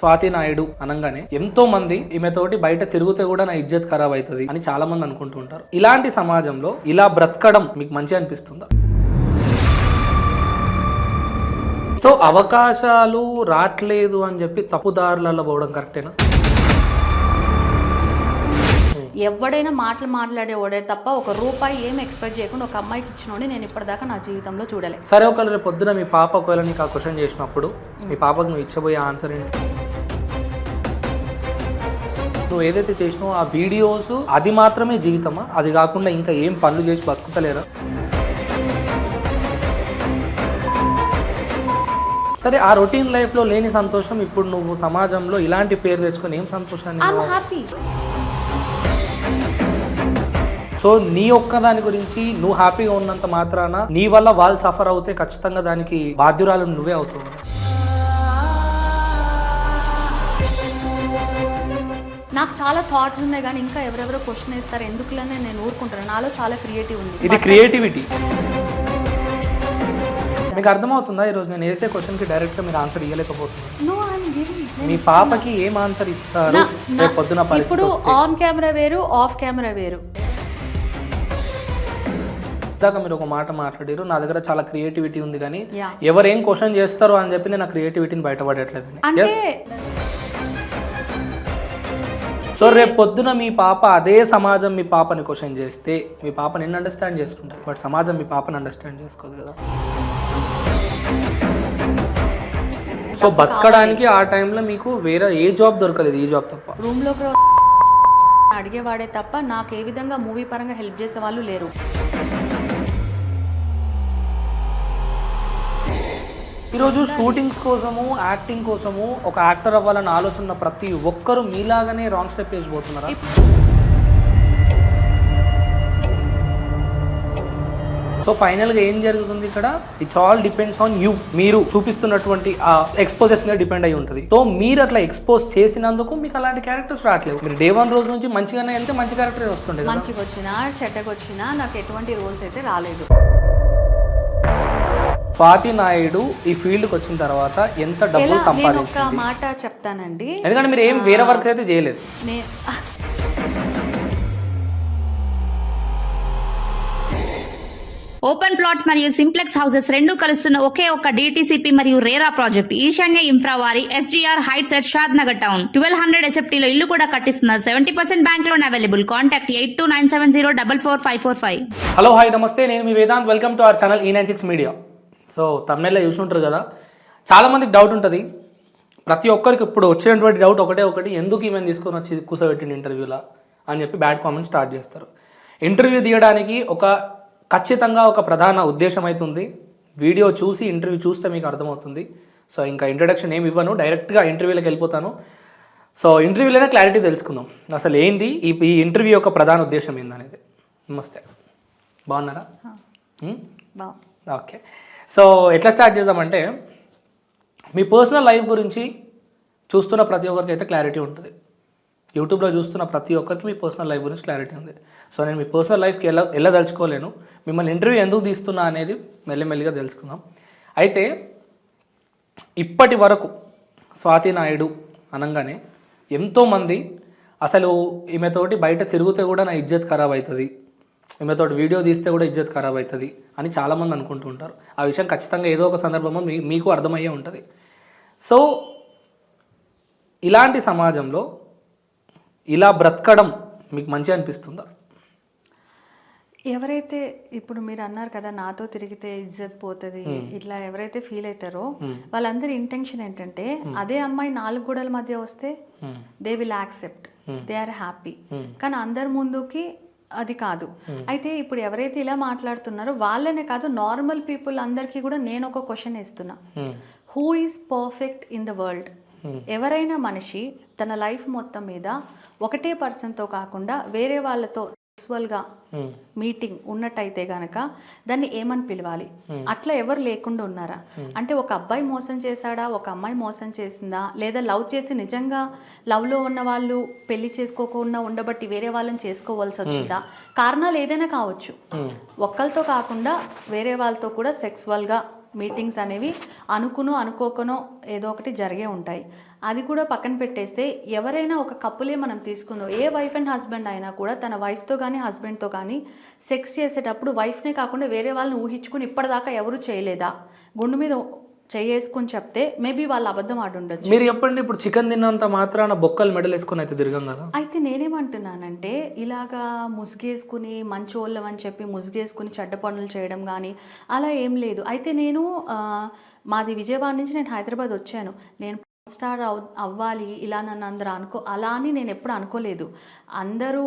స్వాతి నాయుడు అనగానే ఎంతో మంది ఈమెతోటి బయట తిరిగితే కూడా నా ఇజ్జత్ ఖరాబ్ అవుతుంది అని చాలా మంది అనుకుంటూ ఉంటారు. ఇలాంటి సమాజంలో ఇలా బ్రతకడం మీకు మంచి అనిపిస్తుందా? సో అవకాశాలు రావట్లేదు అని చెప్పి తప్పుదారులలో పోవడం కరెక్టేనా? ఎవడైనా మాటలు మాట్లాడేవాడే తప్ప ఒక రూపాయి ఏం ఎక్స్పెక్ట్ చేయకుండా ఒక అమ్మాయికి ఇచ్చినోడి నేను ఇప్పటిదాకా నా జీవితంలో చూడలే. సరే ఒకవేళ పొద్దున మీ పాప ఒకవేళ నీకు ఆ క్వశ్చన్ చేసినప్పుడు మీ పాపకు నువ్వు ఇచ్చబోయే ఆన్సర్ ఏంటి? నువ్వు ఏదైతే చేసినావో ఆ వీడియోస్ అది మాత్రమే జీవితమా? అది కాకుండా ఇంకా ఏం పనులు చేసి బతుకుతలేరా? సరే ఆ రొటీన్ లైఫ్లో లేని సంతోషం ఇప్పుడు నువ్వు సమాజంలో ఇలాంటి పేరు తెచ్చుకొని ఏం సంతోషాన్ని సో నీ ఒక్క దాని గురించి నువ్వు హ్యాపీగా ఉన్నంత మాత్రాన నీ వల్ల వాళ్ళు సఫర్ అవుతే ఖచ్చితంగా దానికి బాధ్యురాలు నువ్వే అవుతావు. నాకు చాలా థాట్స్ ఉన్నాయి కానీ ఇంకా ఎవరెవరో క్వశ్చన్ వేస్తారు ఎందుకులనే నేను ఊరుకుంటాను. నాలో చాలా క్రియేటివ్ ఉంది. ఇది క్రియేటివిటీ మీకు అర్థమవుతుందా? ఈరోజు నేను వేసే క్వశ్చన్కి డైరెక్ట్గా మీరు ఆన్సర్ ఇవ్వలేకపోతున్నారు. మీ పాపకి ఏం ఆన్సర్ ఇస్తారు? రేపు పొద్దున ఇప్పుడు? ఆన్ కెమెరా వేరు ఆఫ్ కెమెరా వేరు. ఇందాక మీరు ఒక మాట మాట్లాడారు నా దగ్గర చాలా క్రియేటివిటీ ఉంది కానీ ఎవరు ఏం క్వశ్చన్ చేస్తారో అని చెప్పి నేను ఆ క్రియేటివిటీని బయటపడట్లేదని. అంటే సో రేపు పొద్దున మీ పాప అదే సమాజం మీ పాపని క్వశ్చన్ చేస్తే మీ పాప నిన్ను అండర్స్టాండ్ చేసుకుంటారు? బట్ సమాజం మీ పాపని అండర్స్టాండ్ చేసుకోదు కదా. సో బతకడానికి ఆ టైంలో మీకు వేరే ఏ జాబ్ దొరకలేదు ఈ జాబ్ తప్ప. రూమ్లోకి అడిగేవాడే తప్ప నాకు ఏ విధంగా మూవీ పరంగా హెల్ప్ చేసే వాళ్ళు లేరు. ఈరోజు షూటింగ్స్ కోసము యాక్టింగ్ కోసము ఒక యాక్టర్ అవ్వాలని ఆలోచన ప్రతి ఒక్కరు మీలాగానే రాంగ్ స్టెప్ వేసిపోతున్నారా సో ఫైనల్గా ఏం జరుగుతుంది ఇక్కడ? It's all depends on you మీరు చూపిస్తున్నటువంటి ఆ ఎక్స్పోజెస్ మీద డిపెండ్ అయి ఉంటుంది. సో మీరు అట్లా ఎక్స్పోజ్ చేసినందుకు మీకు అలాంటి క్యారెక్టర్స్ రావట్లేదు. మీరు డే వన్ రోజు నుంచి మంచిగానే వెళ్తే మంచి క్యారెక్టర్ వస్తుండే మంచిగా వచ్చినా చెడ్డగా వచ్చినా నాకు ఎటువంటి రోల్స్ అయితే రాలేదు. స్వాతి నాయుడు ఈ ఫీల్డ్కి వచ్చిన తర్వాత ఎంత డబ్బులు నేను ఒక సంపాదించింది? మాట చెప్తానండి. ఎందుకంటే మీరు ఏం వేరే వర్క్ అయితే చేయలేదు. నే ఓపెన్ ప్లాట్స్ మరియు సింప్లెక్స్ హౌసెస్ రెండు కలుస్తున్న ఒకే ఒక్క డిటిసిపి మరియు రేరా ప్రాజెక్ట్ ఈశాన్య ఇన్ఫ్రా వారి SDR heights at Shadnagar town. Twelve hundred ఎస్ఎఫ్టీలో ఇల్లు కూడా కట్టిస్తున్నారు seventy percent bank loan available contact eight two nine seven zero double four five four five. Hello hi నమస్తే. నేను మీ Vedant. Welcome to our channel ఈ nine six media so తమిళలో చూసి ఉంటారు కదా చాలామందికి డౌట్ ఉంటుంది. ప్రతి ఒక్కరికి ఇప్పుడు వచ్చేటువంటి డౌట్ ఒకటే ఒకటి ఎందుకు ఈమెను తీసుకొని వచ్చి కూర్చోబెట్టింది ఇంటర్వ్యూలా అని చెప్పి బ్యాడ్ కామెంట్ స్టార్ట్ చేస్తారు. ఇంటర్వ్యూ తీయడానికి ఒక ఖచ్చితంగా ఒక ప్రధాన ఉద్దేశం అవుతుంది వీడియో చూసి ఇంటర్వ్యూ చూస్తే మీకు అర్థమవుతుంది. సో ఇంకా ఇంట్రడక్షన్ ఏమి ఇవ్వను డైరెక్ట్గా ఇంటర్వ్యూలోకి వెళ్ళిపోతాను. సో ఇంటర్వ్యూలోనే క్లారిటీ తెలుసుకుందాం. అసలు ఏంది ఈ ఈ ఇంటర్వ్యూ యొక్క ప్రధాన ఉద్దేశం ఏందనేది? నమస్తే. బాగున్నారా? ఓకే. సో ఎట్లా స్టార్ట్ చేద్దామంటే మీ పర్సనల్ లైఫ్ గురించి చూస్తున్న ప్రతి ఒక్కరికి అయితే క్లారిటీ ఉంటుంది. యూట్యూబ్లో చూస్తున్న ప్రతి ఒక్కరికి మీ పర్సనల్ లైఫ్ గురించి క్లారిటీ ఉంది. సో నేను మీ పర్సనల్ లైఫ్కి ఎలా వెళ్ళదలుచుకోలేను మిమ్మల్ని ఇంటర్వ్యూ ఎందుకు తీస్తున్నా అనేది మెల్లిమెల్లిగా తెలుసుకుందాం. అయితే ఇప్పటి వరకు స్వాతి నాయుడు అనగానే ఎంతోమంది అసలు ఈమెతోటి బయట తిరిగితే కూడా నా ఇజ్జత్ ఖరాబ్ అవుతుంది. ఈమెతోటి వీడియో తీస్తే కూడా ఇజ్జత్ ఖరాబ్ అవుతుంది అని చాలామంది అనుకుంటూ ఉంటారు. ఆ విషయం ఖచ్చితంగా ఏదో ఒక సందర్భంలో మీ మీకు అర్థమయ్యే ఉంటుంది. సో ఇలాంటి సమాజంలో ఇలా బ్రతకడం మీకు మంచి అనిపిస్తుందా? ఎవరైతే ఇప్పుడు మీరు అన్నారు కదా నాతో తిరిగితే ఇజ్జత్ పోతుంది ఇట్లా ఎవరైతే ఫీల్ అవుతారో వాళ్ళందరి ఇంటెన్షన్ ఏంటంటే అదే అమ్మాయి నాలుగు గోడల మధ్య వస్తే. They will accept they are happy కానీ అందరి ముందుకి అది కాదు. అయితే ఇప్పుడు ఎవరైతే ఇలా మాట్లాడుతున్నారో వాళ్ళనే కాదు నార్మల్ పీపుల్ అందరికీ కూడా నేను ఒక క్వశ్చన్ ఇస్తున్నా Hmm. Who is perfect in the world ఎవరైనా మనిషి తన లైఫ్ మొత్తం మీద ఒకటే పర్సన్తో కాకుండా వేరే వాళ్ళతో సెక్సువల్గా. మీటింగ్ ఉన్నట్టయితే గనక దాన్ని ఏమని పిలవాలి? అట్లా ఎవరు లేకుండా ఉన్నారా? అంటే ఒక అబ్బాయి మోసం చేశాడా? ఒక అమ్మాయి మోసం చేసిందా? లేదా లవ్ చేసి నిజంగా లవ్లో ఉన్న వాళ్ళు పెళ్ళి చేసుకోకుండా ఉండబట్టి వేరే వాళ్ళని చేసుకోవాల్సి వచ్చిందా? కారణాలు ఏదైనా కావచ్చు. ఒక్కరితో కాకుండా వేరే వాళ్ళతో కూడా సెక్సువల్గా మీటింగ్స్ అనేవి అనుకునో అనుకోకనో ఏదో ఒకటి జరిగే ఉంటాయి. అది కూడా పక్కన పెట్టేస్తే ఎవరైనా ఒక కప్పులే మనం తీసుకుందాం. ఏ వైఫ్ అండ్ హస్బెండ్ అయినా కూడా తన వైఫ్తో కానీ హస్బెండ్తో కానీ సెక్స్ చేసేటప్పుడు వైఫ్నే కాకుండా వేరే వాళ్ళని ఊహించుకుని ఇప్పటిదాకా ఎవరు చేయలేదా? గుండు మీద చేసుకుని చెప్తే మేబీ వాళ్ళు అబద్ధం ఆడి ఉండొచ్చు మీరు చెప్పండి ఇప్పుడు చికెన్ తిన్నంత మాత్రాన బొక్కలు మెడల్ వేసుకొని అయితే తిరగం కదా? అయితే నేనేమంటున్నానంటే ఇలాగా ముసుగేసుకుని మంచోళ్ళం అని చెప్పి ముసుగేసుకుని చెడ్డ పనులు చేయడం కానీ అలా ఏం లేదు. అయితే నేను మాది విజయవాడ నుంచి నేను హైదరాబాద్ వచ్చాను. నేను స్టార్ అవ్ అవ్వాలి ఇలా నన్ను అందరూ అనుకో అలా అని నేను ఎప్పుడు అనుకోలేదు. అందరూ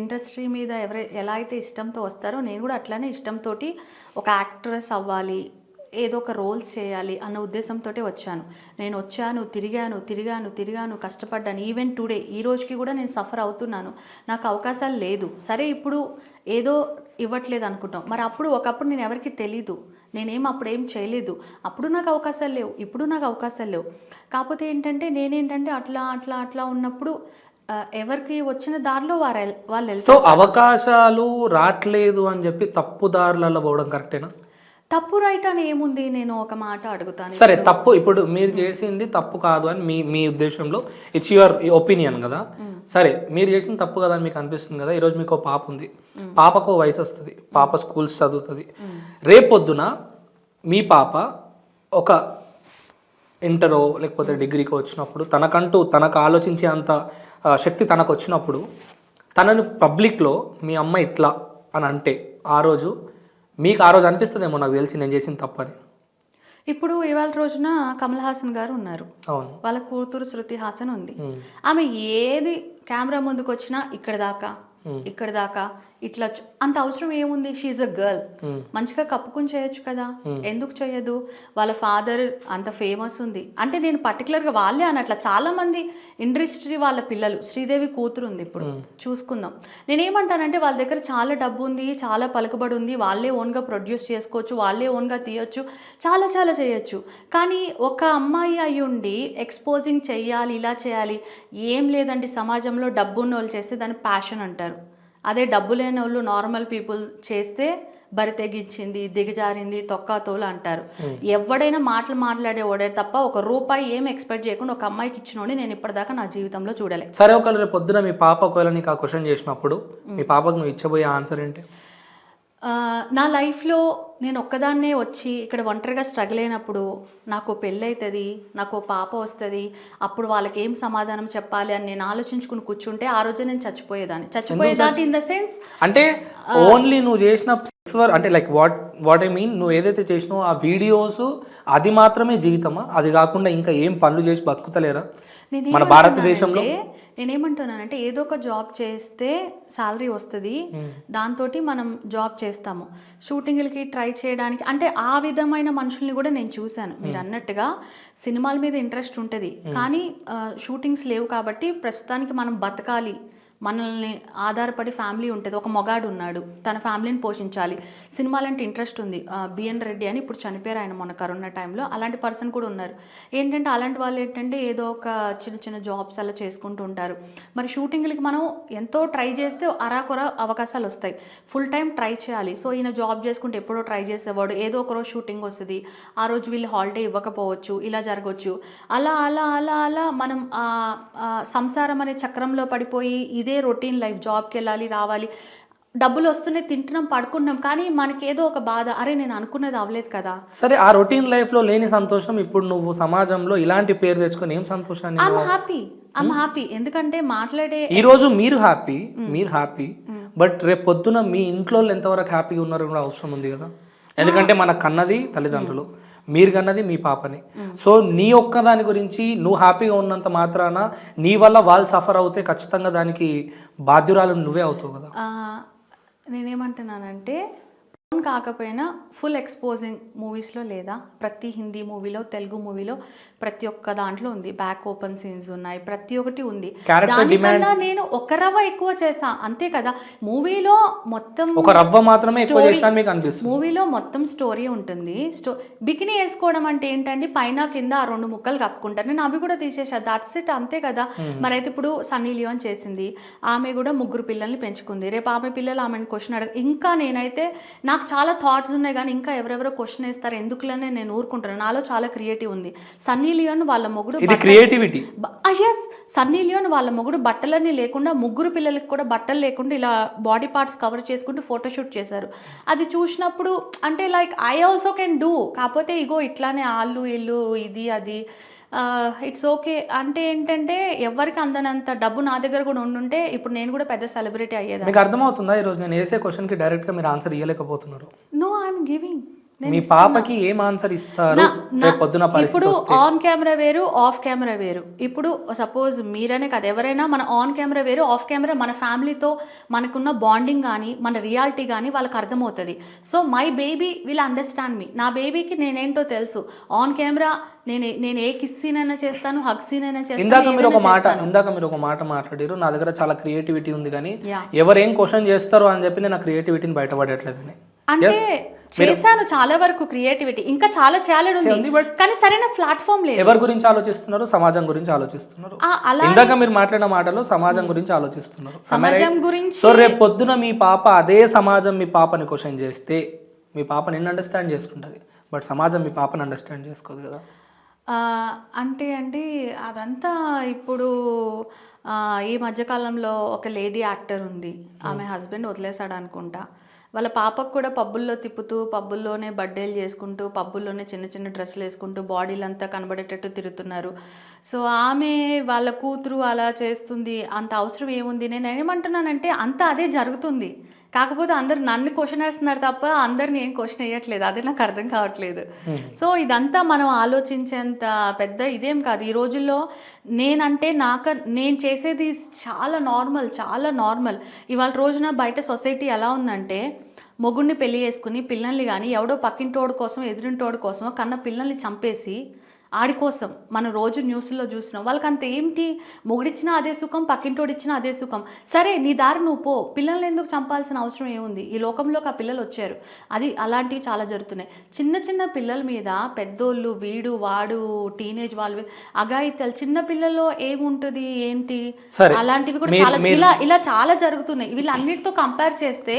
ఇండస్ట్రీ మీద ఎవరై ఎలా అయితే ఇష్టంతో వస్తారో నేను కూడా అట్లానే ఇష్టంతో ఒక యాక్ట్రెస్ అవ్వాలి ఏదో ఒక రోల్స్ చేయాలి అన్న ఉద్దేశంతో వచ్చాను. నేను వచ్చాను తిరిగాను తిరిగాను తిరిగాను కష్టపడ్డాను. ఈవెన్ టుడే ఈ రోజుకి కూడా నేను సఫర్ అవుతున్నాను. నాకు అవకాశాలు లేదు. సరే ఇప్పుడు ఏదో ఇవ్వట్లేదు అనుకుంటాం. మరి అప్పుడు ఒకప్పుడు నేను ఎవరికి తెలీదు. నేనేం అప్పుడు ఏం చేయలేదు. అప్పుడు నాకు అవకాశాలు లేవు. ఇప్పుడు నాకు అవకాశాలు లేవు. కాకపోతే ఏంటంటే నేనేంటంటే అట్లా అట్లా అట్లా ఉన్నప్పుడు ఎవరికి వచ్చిన దారిలో వారు వాళ్ళు సో అవకాశాలు రావట్లేదు అని చెప్పి తప్పు దారులలో పోవడం కరెక్టేనా తప్పు రైట్ అని ఏముంది? నేను ఒక మాట అడుగుతాను. సరే తప్పు ఇప్పుడు మీరు చేసింది తప్పు కాదు అని మీ మీ ఉద్దేశంలో ఇట్స్ యువర్ ఒపీనియన్ కదా? సరే మీరు చేసింది తప్పు కదా అని మీకు అనిపిస్తుంది కదా? ఈరోజు మీకు పాప ఉంది. పాపకు వయసు వస్తుంది. పాప స్కూల్స్ చదువుతుంది. రేపొద్దున మీ పాప ఒక ఇంటరో లేకపోతే డిగ్రీకో వచ్చినప్పుడు తనకంటూ తనకు ఆలోచించే అంత శక్తి తనకు వచ్చినప్పుడు తనని పబ్లిక్లో మీ అమ్మ ఇట్లా అని అంటే ఆ రోజు మీకు ఆ రోజు అనిపిస్తుందేమో నాకు తెలిసి నేను చేసింది తప్పని. ఇప్పుడు ఇవాళ రోజున కమల్ హాసన్ గారు ఉన్నారు. అవును. వాళ్ళ కూతురు శృతి హాసన్ ఉంది. ఆమె ఏది కెమెరా ముందుకు వచ్చినా ఇక్కడ దాకా ఇక్కడ దాకా ఇట్లా అంత అవసరం ఏముంది? She a girl. మంచిగా కప్పుకుని చేయొచ్చు కదా? ఎందుకు చేయదు? వాళ్ళ ఫాదర్ అంత ఫేమస్ ఉంది. అంటే నేను పర్టికులర్గా వాళ్ళే అనట్లా. చాలా మంది ఇండస్ట్రీ వాళ్ళ పిల్లలు శ్రీదేవి కూతురు ఉంది ఇప్పుడు. చూసుకుందాం. నేనేమంటానంటే వాళ్ళ దగ్గర చాలా డబ్బు ఉంది చాలా పలుకుబడి ఉంది. వాళ్ళే ఓన్గా ప్రొడ్యూస్ చేసుకోవచ్చు వాళ్ళే ఓన్గా తీయొచ్చు చాలా చాలా చేయొచ్చు. కానీ ఒక అమ్మాయి అయి ఉండి ఎక్స్పోజింగ్ చెయ్యాలి ఇలా చేయాలి ఏం లేదండి. సమాజంలో డబ్బు ఉన్న వాళ్ళు చేస్తే దాన్ని ప్యాషన్ అంటారు. అదే డబ్బు లేని వాళ్ళు నార్మల్ పీపుల్ చేస్తే బరి తెగించింది దిగజారింది తొక్కాతోలు అంటారు. ఎవడైనా మాటలు మాట్లాడేవాడే తప్ప ఒక రూపాయి ఏం ఎక్స్పెక్ట్ చేయకుండా ఒక అమ్మాయికి ఇచ్చినోడి నేను ఇప్పటిదాకా నా జీవితంలో చూడలే. సరే ఒకవేళ పొద్దున మీ పాప ఒకవేళ నీకు ఆ క్వశ్చన్ చేసినప్పుడు మీ పాపకు నువ్వు ఇచ్చబోయే ఆన్సర్ ఏంటి? నా లైఫ్లో నేను ఒక్కదాన్నే వచ్చి ఇక్కడ ఒంటరిగా స్ట్రగుల్ అయినప్పుడు నాకు పెళ్ళి అవుతుంది నాకు పాప వస్తుంది అప్పుడు వాళ్ళకి ఏం సమాధానం చెప్పాలి అని నేను ఆలోచించుకుని కూర్చుంటే ఆ రోజే నేను చచ్చిపోయేదాన్ని. చచ్చిపోయేదాన్ని ఇన్ ద సెన్స్ అంటే ఓన్లీ నువ్వు చేసిన work అంటే like what what I mean నువ్వు ఏదైతే చేసినావో ఆ వీడియోస్ అది మాత్రమే జీవితమా? అది కాకుండా ఇంకా ఏం పనులు చేసి బతుకుతలేరా? మన భారతదేశంలో నేనేమంటున్నానంటే ఏదో ఒక జాబ్ చేస్తే శాలరీ వస్తుంది. దాంతో మనం జాబ్ చేస్తాము. షూటింగ్లకి ట్రై చేయడానికి అంటే ఆ విధమైన మనుషుల్ని కూడా నేను చూశాను. మీరు అన్నట్టుగా సినిమాల మీద ఇంట్రెస్ట్ ఉంటుంది. కానీ షూటింగ్స్ లేవు కాబట్టి ప్రస్తుతానికి మనం బతకాలి. మనల్ని ఆధారపడి ఫ్యామిలీ ఉంటుంది. ఒక మొగాడు ఉన్నాడు. తన ఫ్యామిలీని పోషించాలి. సినిమాలంటే ఇంట్రెస్ట్ ఉంది. బిఎన్ రెడ్డి అని ఇప్పుడు చనిపోయారు ఆయన మొన్న కరోనా టైంలో. అలాంటి పర్సన్ కూడా ఉన్నారు. ఏంటంటే అలాంటి వాళ్ళు ఏంటంటే ఏదో ఒక చిన్న చిన్న జాబ్స్ అలా చేసుకుంటూ ఉంటారు. మరి షూటింగ్లకి మనం ఎంతో ట్రై చేస్తే అరాకొర అవకాశాలు వస్తాయి. ఫుల్ టైం ట్రై చేయాలి. సో ఈయన జాబ్ చేసుకుంటే ఎప్పుడో ట్రై చేసేవాడు. ఏదో ఒక రోజు షూటింగ్ వస్తుంది. ఆ రోజు వీళ్ళు హాలిడే ఇవ్వకపోవచ్చు. ఇలా జరగవచ్చు అలా అలా అలా అలా మనం సంసారం అనే చక్రంలో పడిపోయి ఇది రొటీన్ లైఫ్ జాబ్కి వెళ్ళాలి రావాలి. డబ్బులు వస్తున్నాయి తింటున్నాం పడుకుంటున్నాం కానీ మనకి ఏదో ఒక బాధ అరే నేను అనుకున్నది అవ్వలేదు కదా. సరే ఆ రొటీన్ లైఫ్లో లేని సంతోషం ఇప్పుడు నువ్వు సమాజంలో ఇలాంటి పేరు తెచ్చుకొని ఏం సంతోషాన్ని ఐమ్ హ్యాపీ ఐమ్ హ్యాపీ ఎందుకంటే మాట్లాడే ఈ రోజు మీరు హ్యాపీ మీరు హ్యాపీ బట్ రేపు పొద్దున మీ ఇంట్లో ఎంతవరకు హ్యాపీగా ఉన్నారు కూడా అవసరం ఉంది కదా. ఎందుకంటే మన కన్నది తల్లిదండ్రులు. మీరు కన్నది మీ పాపని. సో నీ ఒక్క దాని గురించి నువ్వు హ్యాపీగా ఉన్నంత మాత్రాన నీ వల్ల వాళ్ళు సఫర్ అవుతే ఖచ్చితంగా దానికి బాధ్యురాలు నువ్వే అవుతావు కదా. నేనేమంటున్నానంటే కాకపోయినా ఫుల్ ఎక్స్పోజింగ్ మూవీస్లో లేదా ప్రతి హిందీ మూవీలో తెలుగు మూవీలో ప్రతి ఒక్క దాంట్లో ఉంది. బ్యాక్ ఓపెన్ సీన్స్ ఉన్నాయి ప్రతి ఒక్కటి ఉంది. దానికన్నా నేను ఒక రవ్వ ఎక్కువ చేసా అంతే కదా? మూవీలో మొత్తం ఒక రవ్వ మాత్రమే మూవీలో మొత్తం స్టోరీ ఉంటుంది. స్టో బికినీ వేసుకోవడం అంటే ఏంటంటే పైన కింద ఆ రెండు ముక్కలు కప్పుకుంటారు. నేను అవి కూడా తీసేసా. దాట్స్ ఇట్ అంతే కదా? మరి అయితే ఇప్పుడు సన్నీ లియోన్ చేసింది. ఆమె కూడా ముగ్గురు పిల్లల్ని పెంచుకుంది. రేపు ఆమె పిల్లలు ఆమెను క్వశ్చన్ అడగ ఇంకా నేనైతే నా నాకు చాలా థాట్స్ ఉన్నాయి కానీ ఇంకా ఎవరెవరో క్వశ్చన్ వేస్తారు ఎందుకులనే నేను ఊరుకుంటాను. నాలో చాలా క్రియేటివ్ ఉంది. సన్నీ లియోన్ వాళ్ళ మొగుడు క్రియేటివిటీ ఎస్ సన్నీ లియోన్ వాళ్ళ మొగుడు బట్టలన్నీ లేకుండా ముగ్గురు పిల్లలకి కూడా బట్టలు లేకుండా ఇలా బాడీ పార్ట్స్ కవర్ చేసుకుంటూ ఫోటోషూట్ చేశారు. అది చూసినప్పుడు అంటే like I also can do కాకపోతే ఇగో ఇట్లానే ఆళ్ళు ఇల్లు ఇది అది. ఇట్స్ ఓకే అంటే ఏంటంటే ఎవరికి అందనంత డబ్బు నా దగ్గర కూడా ఉండుంటే ఇప్పుడు నేను కూడా పెద్ద సెలబ్రిటీ అయ్యేదాన్ని. మీకు అర్థమవుతుందా? ఈరోజు నేను వేసే క్వశ్చన్కి డైరెక్ట్గా మీరు ఆన్సర్ ఇవ్వలేకపోతున్నారు నో ఐఎమ్ గివింగ్ మీ పాపకి ఏం ఆన్సర్ ఇస్తారు? పొద్దున ఇప్పుడు ఆన్ కెమెరా వేరు ఆఫ్ కెమెరా వేరు. ఇప్పుడు సపోజ్ మీరనే కదా ఎవరైనా మన ఆన్ కెమెరా వేరు ఆఫ్ కెమెరా మన ఫ్యామిలీతో మనకున్న బాండింగ్ కానీ మన రియాలిటీ కానీ వాళ్ళకి అర్థమవుతుంది. So my baby will understand me. నా బేబీకి నేనేంటో తెలుసు. ఆన్ కెమెరా నేను నేను ఏ కిస్ సీన్ అయినా చేస్తాను హగ్ సీన్ అయినా ఇందాక చేస్తాను మీరు ఒక మాట చేస్తాను. ఇందాక మీరు ఒక మాట మాట్లాడారు నా దగ్గర చాలా క్రియేటివిటీ ఉంది కానీ. ఎవరేం క్వశ్చన్ చేస్తారో అని చెప్పి నేను ఆ క్రియేటివిటీని బయటపడట్లేదని. అంటే. చేశాను చాలా వరకు క్రియేటివిటీ ఇంకా చాలా చేయాలని ఉంది, కానీ సరైన ప్లాట్ఫామ్ లేదు. ఎవరి గురించి ఆలోచిస్తున్నారు? సమాజం గురించి ఆలోచిస్తున్నారు? ఇందాక మీరు మాట్లాడిన మాటలు సమాజం గురించి ఆలోచిస్తున్నారు. సమాజం గురించి సో రేపు పొద్దున మీ పాప అదే సమాజం మీ పాపని క్వశ్చన్ చేస్తే మీ పాప నిన్ను అండర్స్టాండ్ చేసుకుంటుంది? బట్ సమాజం మీ పాపని అండర్స్టాండ్ చేసుకోదు కదా. అంటే అండి అదంతా ఇప్పుడు ఈ మధ్యకాలంలో ఒక లేడీ యాక్టర్ ఉంది. ఆమె హస్బెండ్ వదిలేశాడు అనుకుంటా. వాళ్ళ పాపకు కూడా పబ్బుల్లో తిప్పుతూ పబ్బుల్లోనే బర్త్డేలు చేసుకుంటూ పబ్బుల్లోనే చిన్న చిన్న డ్రెస్సులు వేసుకుంటూ బాడీలు అంతా కనబడేటట్టు తిరుగుతున్నారు. సో ఆమె వాళ్ళ కూతురు అలా చేస్తుంది అంత అవసరం ఏముంది? నేను ఏమంటున్నానంటే అంత అదే జరుగుతుంది. కాకపోతే అందరు నన్ను క్వశ్చన్ వేస్తున్నారు తప్ప అందరిని ఏం క్వశ్చన్ వేయట్లేదు. అదే నాకు అర్థం కావట్లేదు. సో ఇదంతా మనం ఆలోచించేంత పెద్ద ఇదేం కాదు. ఈ రోజుల్లో నేనంటే నాక నేను చేసేది చాలా నార్మల్ చాలా నార్మల్ ఇవాళ రోజున బయట సొసైటీ ఎలా ఉందంటే మొగుడిని పెళ్ళి చేసుకుని పిల్లల్ని కానీ ఎవడో పక్కింటోడు కోసం ఎదురింటోడు కోసం కన్న పిల్లల్ని చంపేసి ఆడి కోసం మనం రోజు న్యూస్లో చూసినాం వాళ్ళకి అంత ఏంటి? మొగుడిచ్చినా అదే సుఖం పక్కింటోడిచ్చినా అదే సుఖం. సరే నీ దారి నువ్వు పో. పిల్లల్ని ఎందుకు చంపాల్సిన అవసరం ఏముంది? ఈ లోకంలోకి ఆ పిల్లలు వచ్చారు. అది అలాంటివి చాలా జరుగుతున్నాయి. చిన్న చిన్న పిల్లల మీద పెద్దోళ్ళు వీడు వాడు టీనేజ్ వాళ్ళు అగాయిత్యాలు చిన్న పిల్లల్లో ఏముంటుంది? ఏంటి. అలాంటివి కూడా చాలా ఇలా ఇలా చాలా జరుగుతున్నాయి. వీళ్ళన్నిటితో కంపేర్ చేస్తే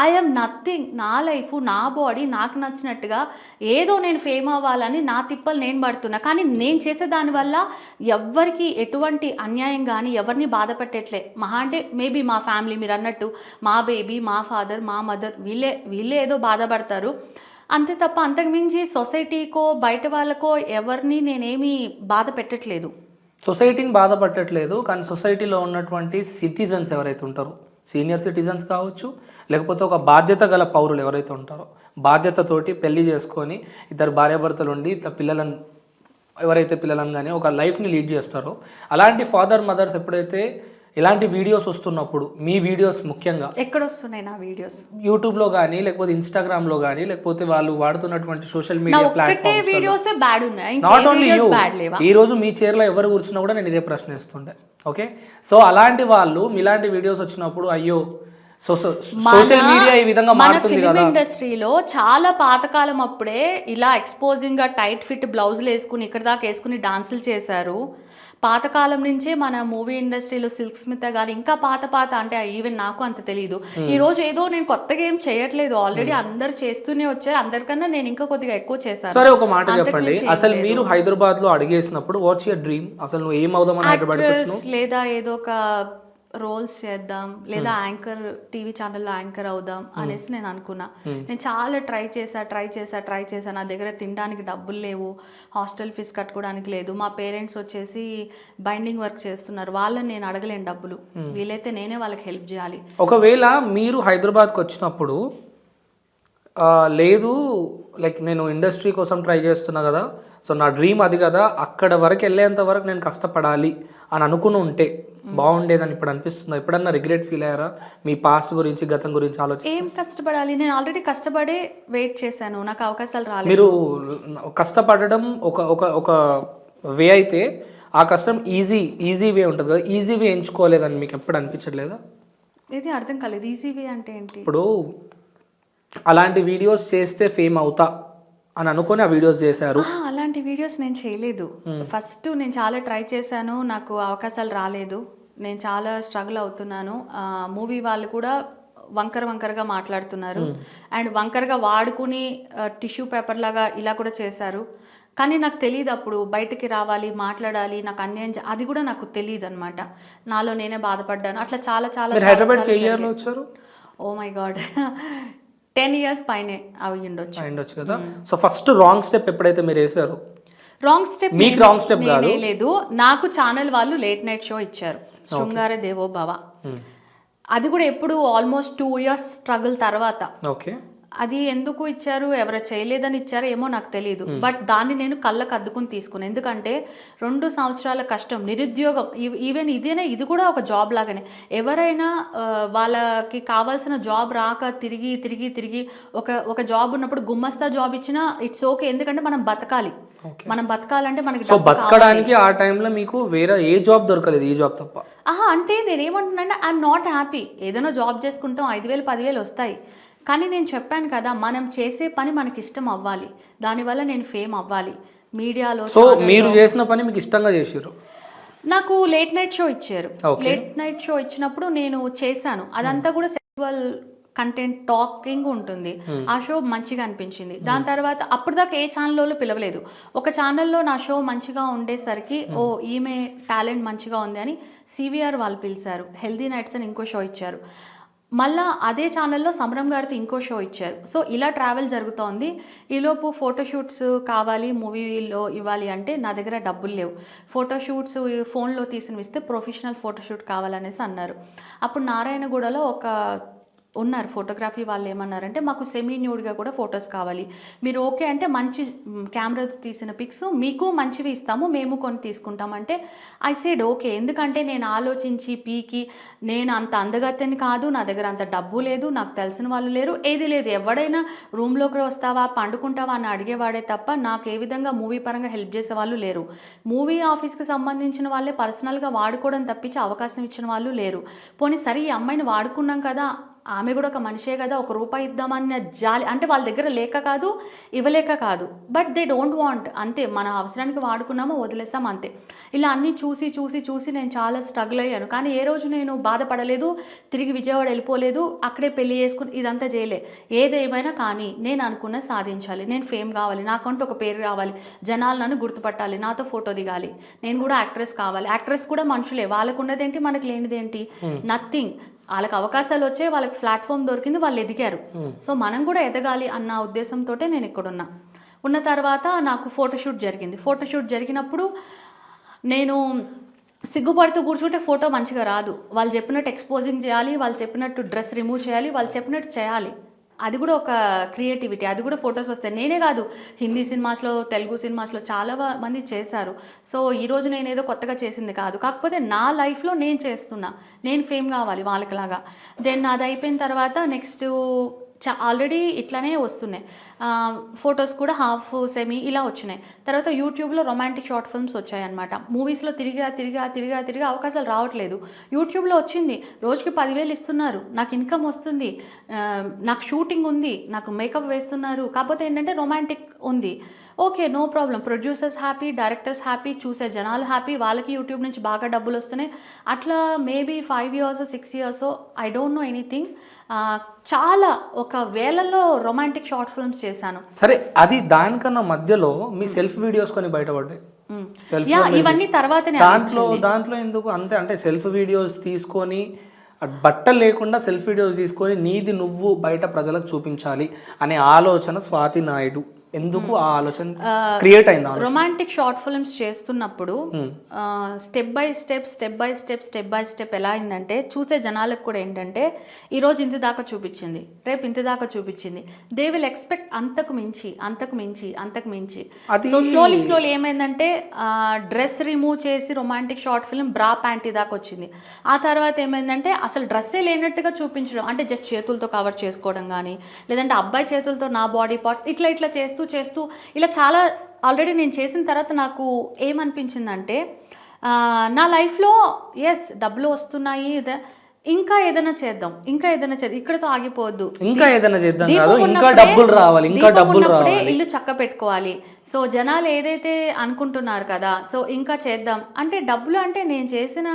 ఐఎమ్ నథింగ్ నా లైఫ్ నా బాడీ నాకు నచ్చినట్టుగా ఏదో నేను ఫేమ్ అవ్వాలని నా తిప్పలు నేను చేస్తున్నా. కానీ నేను చేసే దానివల్ల ఎవ్వరికి ఎటువంటి అన్యాయం కానీ ఎవరిని బాధ పెట్టట్లే. మహా అంటే మేబీ మా ఫ్యామిలీ మీరు అన్నట్టు మా బేబీ మా ఫాదర్ మా మదర్ వీళ్ళే వీళ్ళే ఏదో బాధపడతారు అంతే తప్ప అంతకుమించి సొసైటీకో బయట వాళ్ళకో ఎవరిని నేనేమీ బాధ పెట్టట్లేదు. సొసైటీని బాధపడట్లేదు కానీ సొసైటీలో ఉన్నటువంటి సిటిజన్స్ ఎవరైతే ఉంటారో సీనియర్ సిటిజన్స్ కావచ్చు లేకపోతే ఒక బాధ్యత గల పౌరులు ఎవరైతే ఉంటారో బాధ్యతతోటి పెళ్ళి చేసుకొని ఇద్దరు భార్యాభర్తలు ఉండి ఇట్లా పిల్లలను ఎవరైతే పిల్లలను కానీ ఒక లైఫ్ని లీడ్ చేస్తారో అలాంటి ఫాదర్ మదర్స్ ఎప్పుడైతే ఇలాంటి వీడియోస్ వస్తున్నప్పుడు మీ వీడియోస్ ముఖ్యంగా ఎక్కడొస్తున్నాయి నా వీడియోస్? యూట్యూబ్లో కానీ లేకపోతే ఇన్స్టాగ్రామ్లో కానీ లేకపోతే వాళ్ళు వాడుతున్నటువంటి సోషల్ మీడియా ఉన్నాయి. నాట్ ఓన్లీ ఈ రోజు మీ చైర్లో ఎవరు కూర్చున్నా కూడా నేను ఇదే ప్రశ్న ఇస్తుండే ఓకే సో అలాంటి వాళ్ళు మీలాంటి వీడియోస్ వచ్చినప్పుడు అయ్యో సోషల్ మీడియా ఈ విధంగా మన ఫిల్మ్ ఇండస్ట్రీలో చాలా పాతకాలం అప్పుడే ఇలా ఎక్స్పోజింగ్గా టైట్ ఫిట్ బ్లౌజులు వేసుకుని ఇక్కడ దాకా వేసుకుని డాన్సులు చేశారు. పాతకాలం నుంచే మన మూవీ ఇండస్ట్రీలో సిల్క్ స్మిత గాని ఇంకా పాత పాత అంటే ఈవెన్ నాకు అంత తెలియదు ఈ రోజు ఏదో నేను కొత్తగా ఏం చేయట్లేదు. ఆల్రెడీ అందరు చేస్తూనే వచ్చారు. అందరికన్నా నేను ఇంకా కొద్దిగా ఎక్కువ చేశాను. సరే ఒక మాట చెప్పండి. అసలు. మీరు హైదరాబాద్లో అడిగేసినప్పుడు వాట్స్ యువర్ డ్రీమ్ అసలు నువ్వు ఏం అవుదామని హైదరాబాద్ లేదా ఏదో ఒక రోల్స్ చేద్దాం లేదా యాంకర్ టీవీ ఛానల్లో యాంకర్ అవుదాం అనేసి నేను అనుకున్నా. నేను చాలా ట్రై చేశా ట్రై చేశా ట్రై చేశా. నా దగ్గర తినడానికి డబ్బులు లేవు హాస్టల్ ఫీజు కట్టుకోవడానికి లేదు. మా పేరెంట్స్ వచ్చేసి బైండింగ్ వర్క్ చేస్తున్నారు. వాళ్ళని నేను అడగలేను డబ్బులు. వీలైతే నేనే వాళ్ళకి హెల్ప్ చేయాలి. ఒకవేళ మీరు హైదరాబాద్కి వచ్చినప్పుడు లేదు లైక్ నేను ఇండస్ట్రీ కోసం ట్రై చేస్తున్నా కదా సో నా డ్రీమ్ అది కదా అక్కడ వరకు వెళ్ళేంత వరకు నేను కష్టపడాలి అని అనుకుని ఉంటే బాగుండేదని ఇప్పుడు అనిపిస్తుందా? ఎప్పుడన్నా రిగ్రెట్ ఫీల్ అయ్యారా? మీ పాస్ట్ గురించి గతం గురించి ఆలోచి ఏం కష్టపడాలి? నేను ఆల్రెడీ కష్టపడే వెయిట్ చేశాను. నాకు అవకాశాలు రాలేదు. మీరు కష్టపడడం ఒక ఒక ఒక వే అయితే ఆ కష్టం ఈజీ ఈజీ వే ఉంటుంది కదా? ఈజీ వే ఎంచుకోలేదని మీకు ఎప్పుడు అనిపించట్లేదా? ఇది అర్థం కాలేదు. ఈజీ వే అంటే ఏంటి? ఇప్పుడు అలాంటి వీడియోస్ చేస్తే ఫేమ్ అవుతా. అని అనుకొని ఆ వీడియోస్ చేశారు. అలాంటి వీడియోస్ నేను చేయలేదు. ఫస్ట్ నేను చాలా ట్రై చేశాను నాకు అవకాశాలు రాలేదు. నేను చాలా స్ట్రగుల్ అవుతున్నాను. మూవీ వాళ్ళు కూడా వంకర వంకరగా మాట్లాడుతున్నారు. అండ్ వంకరగా వాడుకుని టిష్యూ పేపర్ లాగా ఇలా కూడా చేశారు. కానీ నాకు తెలియదు అప్పుడు బయటికి రావాలి మాట్లాడాలి నాకు అన్యాయం అది కూడా నాకు తెలియదు అనమాట నాలో నేనే బాధపడ్డాను. అట్లా చాలా చాలా. వచ్చారు? Oh my God ten years పైనే అవి ఉండొచ్చు అయిండొచ్చు కదా సో ఫస్ట్ రాంగ్ స్టెప్ ఎప్పుడైతే మీరు వేసారు? రాంగ్ స్టెప్ మీకు step కాదు. లేదు. నాకు ఛానల్ వాళ్ళు లేట్ నైట్ షో ఇచ్చారు. శృంగార దేవో భవ. అది కూడా ఎప్పుడు ఆల్మోస్ట్ టూ ఇయర్స్ స్ట్రగుల్ తర్వాత. ఓకే. అది ఎందుకు ఇచ్చారు ఎవరో చేయలేదని ఇచ్చారో ఏమో నాకు తెలియదు బట్ దాన్ని నేను కళ్ళకు అద్దుకుని తీసుకున్నాను ఎందుకంటే రెండు సంవత్సరాల కష్టం నిరుద్యోగం ఈవ్- ఈవెన్ ఇదేనే ఇది కూడా ఒక జాబ్ లాగానే. ఎవరైనా వాళ్ళకి కావాల్సిన జాబ్ రాక తిరిగి తిరిగి తిరిగి ఒక ఒక జాబ్ ఉన్నప్పుడు గుమ్మస్తా జాబ్ ఇచ్చినా ఇట్స్ ఓకే. ఎందుకంటే మనం బతకాలి. మనం బతకాలంటే మనకి సో. బతకడానికి ఆ టైంలో మీకు వేరే ఏ జాబ్ దొరకలేదు ఈ జాబ్ తప్ప? ఆహా అంటే నేనేమంటున్నానంటే ఐఎమ్ నాట్ హ్యాపీ ఏదైనా జాబ్ చేసుకుంటాం ఐదు వేలు పదివేలు వస్తాయి. కానీ నేను చెప్పాను కదా మనం చేసే పని మనకి ఇష్టం అవ్వాలి. దానివల్ల నేను ఫేమ్ అవ్వాలి. మీడియాలో సో మీరు చేసిన పని మీకు ఇష్టంగా చేసారు నాకు లేట్ నైట్ షో ఇచ్చారు. లేట్ నైట్ షో ఇచ్చినప్పుడు నేను చేశాను. అదంతా కూడా సెక్చువల్ కంటెంట్ టాకింగ్ ఉంటుంది. ఆ షో మంచిగా అనిపించింది. దాని తర్వాత అప్పుడు దాకా ఏ ఛానల్లో పిలవలేదు. ఒక ఛానల్లో నా షో మంచిగా ఉండేసరికి ఓ ఈమె టాలెంట్ మంచిగా ఉంది అని సివిఆర్ వాళ్ళు పిలిచారు. హెల్దీ నైట్స్ అని ఇంకో షో ఇచ్చారు. మళ్ళా అదే ఛానల్లో సమరం గారితో ఇంకో షో ఇచ్చారు. సో ఇలా ట్రావెల్ జరుగుతోంది. ఈలోపు ఫోటోషూట్స్ కావాలి మూవీలో ఇవ్వాలి అంటే నా దగ్గర డబ్బులు లేవు. ఫోటోషూట్స్ ఫోన్లో తీసినవి ఇస్తే ప్రొఫెషనల్ ఫోటోషూట్ కావాలనేసి అన్నారు. అప్పుడు నారాయణగూడలో ఒక ఉన్నారు. ఫోటోగ్రఫీ వాళ్ళు ఏమన్నారంటే మాకు సెమీ న్యూడ్గా కూడా ఫొటోస్ కావాలి. మీరు ఓకే అంటే మంచి కెమెరాతో తీసిన పిక్స్ మీకు మంచివి ఇస్తాము మేము కొన్ని తీసుకుంటాం. అంటే ఐ సైడ్ ఓకే. ఎందుకంటే నేను ఆలోచించి పీకి నేను అంత అందగత్తని కాదు నా దగ్గర అంత డబ్బు లేదు నాకు తెలిసిన వాళ్ళు లేరు. ఏది లేదు. ఎవడైనా రూమ్లోకి వస్తావా పండుకుంటావా అని అడిగేవాడే తప్ప నాకు ఏ విధంగా మూవీ పరంగా హెల్ప్ చేసే వాళ్ళు లేరు. మూవీ ఆఫీస్కి సంబంధించిన వాళ్ళే పర్సనల్గా వాడుకోవడం తప్పించి అవకాశం ఇచ్చిన వాళ్ళు లేరు. పోనీ సరే ఈ అమ్మాయిని వాడుకున్నాం కదా ఆమె కూడా ఒక మనిషే కదా ఒక రూపాయి ఇద్దామన్న జాలి అంటే వాళ్ళ దగ్గర లేక కాదు ఇవ్వలేక కాదు. బట్ దే డోంట్ వాంట్ అంతే మన అవసరానికి వాడుకున్నామో వదిలేసాం అంతే. ఇలా అన్నీ చూసి చూసి చూసి నేను చాలా స్ట్రగుల్ అయ్యాను. కానీ ఏ రోజు నేను బాధపడలేదు తిరిగి విజయవాడ వెళ్ళిపోలేదు అక్కడే పెళ్ళి చేసుకుని ఇదంతా చేయలే. ఏదేమైనా కానీ నేను అనుకున్న సాధించాలి. నేను ఫేమ్ కావాలి నాకంటూ ఒక పేరు రావాలి. జనాలు నన్ను గుర్తుపట్టాలి నాతో ఫోటో దిగాలి. నేను కూడా యాక్ట్రెస్ కావాలి. యాక్ట్రెస్ కూడా మనుషులే. వాళ్ళకు ఉన్నదేంటి మనకి లేనిదేంటి? నథింగ్ వాళ్ళకి అవకాశాలు వచ్చాయి వాళ్ళకి ప్లాట్ఫామ్ దొరికింది వాళ్ళు ఎదిగారు. సో మనం కూడా ఎదగాలి అన్న ఉద్దేశంతో నేను ఇక్కడున్నా ఉన్న. తర్వాత నాకు ఫోటోషూట్ జరిగింది. ఫోటోషూట్ జరిగినప్పుడు నేను సిగ్గుపడుతూ కూర్చుంటే ఫోటో మంచిగా రాదు. వాళ్ళు చెప్పినట్టు ఎక్స్పోజింగ్ చేయాలి వాళ్ళు చెప్పినట్టు డ్రెస్ రిమూవ్ చేయాలి వాళ్ళు చెప్పినట్టు చేయాలి. అది కూడా ఒక క్రియేటివిటీ అది కూడా ఫొటోస్ వస్తాయి. నేనే కాదు హిందీ సినిమాస్లో తెలుగు సినిమాస్లో చాలా మంది చేశారు. సో ఈరోజు నేను ఏదో కొత్తగా చేసింది కాదు. కాకపోతే నా లైఫ్లో నేను చేస్తున్నా. నేను ఫేమ్ కావాలి వాళ్ళకిలాగా. దెన్ అది అయిపోయిన తర్వాత నెక్స్ట్ చా ఆల్రెడీ ఇట్లానే వస్తున్నాయి. ఫొటోస్ కూడా హాఫ్ సెమీ ఇలా వచ్చినాయి. తర్వాత యూట్యూబ్లో రొమాంటిక్ షార్ట్ ఫిల్మ్స్ వచ్చాయన్నమాట. మూవీస్లో తిరిగా తిరిగా తిరిగా తిరిగా అవకాశాలు రావట్లేదు. యూట్యూబ్లో వచ్చింది. రోజుకి పదివేలు ఇస్తున్నారు. నాకు ఇన్కమ్ వస్తుంది. నాకు షూటింగ్ ఉంది. నాకు మేకప్ వేస్తున్నారు. కాకపోతే ఏంటంటే రొమాంటిక్ ఉంది. Okay no problem. Producers happy directors happy చూసే జనాలు హ్యాపీ. వాళ్ళకి యూట్యూబ్ నుంచి బాగా డబ్బులు వస్తున్నాయి. అట్లా maybe five years six years I don't know anything. చాలా ఒక వేలలో రొమాంటిక్ షార్ట్ ఫిల్మ్స్ చేశాను. సరే అది దానికన్నా మధ్యలో మీ సెల్ఫ్ వీడియోస్ కొన్ని బయటపడ్డాయి. యా ఇవన్నీ తర్వాతనే దాంట్లో దాంట్లో ఎందుకు అంతే అంటే సెల్ఫ్ వీడియోస్ తీసుకొని బట్టలు లేకుండా సెల్ఫ్ వీడియోస్ తీసుకొని నీది నువ్వు బయట ప్రజలకు చూపించాలి అనే ఆలోచన స్వాతి నాయుడు. ఎందుకు ఆ ఆలోచన క్రియేట్ అయింది? రొమాంటిక్ షార్ట్ ఫిల్మ్స్ చేస్తున్నప్పుడు. Step by step step by step step by step ఎలా అయిందంటే చూసే జనాలకు కూడా ఏంటంటే ఈరోజు ఇంత దాకా చూపించింది రేపు ఇంత దాకా చూపించింది. దే విల్ ఎక్స్పెక్ట్ అంతకు మించి అంతకు మించి అంతకు మించి. సో స్లోలీ స్లోలీ ఏమైందంటే డ్రెస్ రిమూవ్ చేసి romantic short film bra panty దాకా వచ్చింది. ఆ తర్వాత ఏమైందంటే అసలు డ్రెస్సే లేనట్టుగా చూపించడం. అంటే జస్ట్ చేతులతో కవర్ చేసుకోవడం కానీ లేదంటే అబ్బాయి చేతులతో నా బాడీ పార్ట్స్ ఇట్లా ఇట్లా చేస్తూ చేస్తూ ఇలా చాలా ఆల్రెడీ నేను చేసిన తర్వాత నాకు ఏమనిపించిందంటే నా లైఫ్లో ఎస్ డబ్బులు వస్తున్నాయి ఇంకా ఏదైనా చేద్దాం ఇంకా ఏదైనా చేద్దాం ఇక్కడతో ఆగిపోవద్దు. ఇంకా ఏదైనా చేద్దాం కాదు ఇంకా డబ్బులు రావాలి ఇంకా డబ్బులు రావాలి. ఇల్లు చక్క పెట్టుకోవాలి సో జనాలు ఏదైతే అనుకుంటున్నారు కదా సో ఇంకా చేద్దాం. అంటే డబ్బులు అంటే నేను చేసిన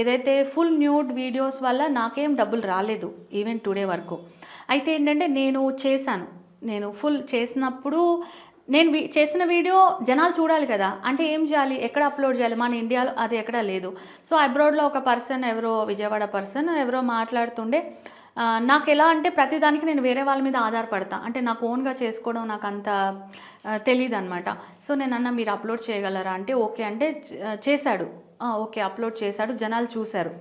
ఏదైతే ఫుల్ న్యూడ్ వీడియోస్ వల్ల నాకేం డబ్బులు రాలేదు ఈవెన్ టుడే వరకు. అయితే ఏంటంటే నేను చేశాను. నేను ఫుల్ చేసినప్పుడు నేను చేసిన వీడియో జనాలు చూడాలి కదా. అంటే ఏం చేయాలి? ఎక్కడ అప్లోడ్ చేయాలి? మన ఇండియాలో అది ఎక్కడ లేదు. సో అబ్రాడ్లో ఒక పర్సన్ ఎవరో విజయవాడ పర్సన్ ఎవరో మాట్లాడుతుండే నాకు ఎలా అంటే ప్రతిదానికి నేను వేరే వాళ్ళ మీద ఆధారపడతా. అంటే నాకు ఓన్గా చేసుకోవడం నాకు అంత తెలియదు అనమాట సో నేను అన్న మీరు అప్లోడ్ చేయగలరా? అంటే ఓకే. అంటే చేశాడు. ఓకే అప్లోడ్ చేశాడు. జనాలు చూశారు.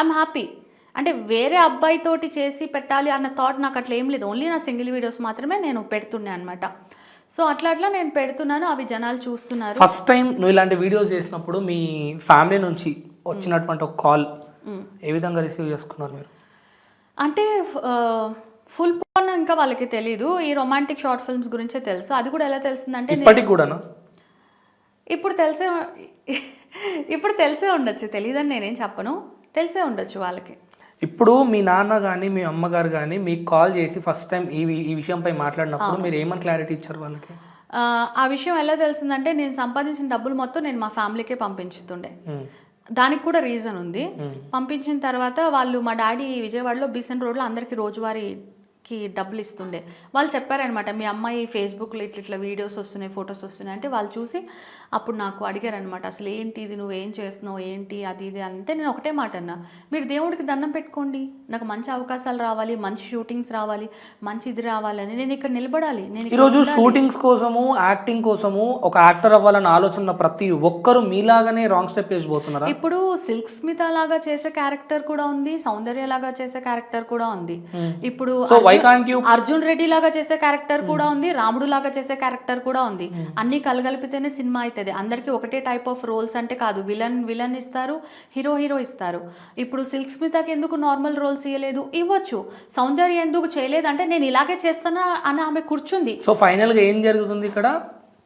ఐఎమ్ హ్యాపీ అంటే వేరే అబ్బాయితోటి చేసి పెట్టాలి అన్న థాట్ నాకు అట్లా ఏం లేదు. ఓన్లీ నా సింగిల్ వీడియోస్ మాత్రమే నేను పెడుతున్నా అనమాట సో అట్లా అట్లా నేను పెడుతున్నాను. అవి జనాలు చూస్తున్నారు. ఫస్ట్ టైం నువ్వు ఇలాంటి వీడియోస్ చేసినప్పుడు మీ ఫ్యామిలీ నుంచి వచ్చినటువంటి ఒక కాల్ ఏ విధంగా రిసీవ్ చేసుకున్నారు మీరు? అంటే ఫుల్ పోన్ ఇంకా వాళ్ళకి తెలీదు. ఈ రొమాంటిక్ షార్ట్ ఫిల్మ్స్ గురించే తెలుసు. అది కూడా ఎలా తెలిసిందంటే ఇప్పటికి కూడానా? ఇప్పుడు తెలిసే ఇప్పుడు తెలిసే ఉండొచ్చు. తెలియదని నేనేం చెప్పను. తెలిసే ఉండొచ్చు వాళ్ళకి. ఇప్పుడు మీ నాన్న కానీ మీ అమ్మగారు కానీ మీకు కాల్ చేసి ఫస్ట్ టైం ఈ ఈ విషయంపై మాట్లాడినప్పుడు మీరు ఏమని క్లారిటీ ఇచ్చారు వాళ్ళకి? ఆ, విషయం ఎలా తెలిసిందంటే నేను సంపాదించిన డబ్బులు మొత్తం నేను మా ఫ్యామిలీకే పంపించుతుండే. దానికి కూడా రీజన్ ఉంది. పంపించిన తర్వాత వాళ్ళు మా డాడీ విజయవాడలో బీసెంట్ రోడ్లో అందరికీ రోజువారీకి డబ్బులు ఇస్తుండే. వాళ్ళు చెప్పారనమాట మీ అమ్మాయి ఫేస్బుక్లో ఇట్లా ఇట్లా వీడియోస్ వస్తున్నాయి ఫొటోస్ వస్తున్నాయి. అంటే వాళ్ళు చూసి అప్పుడు నాకు అడిగారనమాట అసలు ఏంటి ఇది? నువ్వు ఏం చేస్తున్నావు? ఏంటి? అది ఇది? అంటే నేను ఒకటే మాట అన్నా మీరు దేవుడికి దండం పెట్టుకోండి. నాకు మంచి అవకాశాలు రావాలి మంచి షూటింగ్స్ రావాలి మంచి ఇది రావాలని నేను ఇక్కడ నిలబడాలి. నేను ఈరోజు. షూటింగ్స్ కోసము యాక్టింగ్ కోసము ఒక యాక్టర్ అవ్వాలన్న ఆలోచన ప్రతి ఒక్కరు మీలాగానే రాంగ్ స్టెప్ వేసిపోతున్నారా? ఇప్పుడు సిల్క్ స్మిత లాగా చేసే క్యారెక్టర్ కూడా ఉంది సౌందర్య లాగా చేసే క్యారెక్టర్ కూడా ఉంది. ఇప్పుడు అర్జున్- రెడ్డి లాగా చేసే క్యారెక్టర్ కూడా ఉంది రాముడు లాగా చేసే క్యారెక్టర్ కూడా ఉంది. అన్ని కలగలిపితేనే సినిమా అవుతుంది అందరికీ ఒకటే టైప్ ఆఫ్ రోల్స్ అంటే కాదు. విలన్ విలన్ ఇస్తారు హీరో హీరో ఇస్తారు. ఇప్పుడు సిల్క్ స్మితకి ఎందుకు నార్మల్ రోల్స్ ఇవ్వలేదు ఇవ్వచ్చు. సౌందర్య ఎందుకు చేయలేదు? అంటే నేను ఇలాగే చేస్తానా అని ఆమె కూర్చుంది. సో ఫైనల్గా ఏం జరుగుతుంది ఇక్కడ?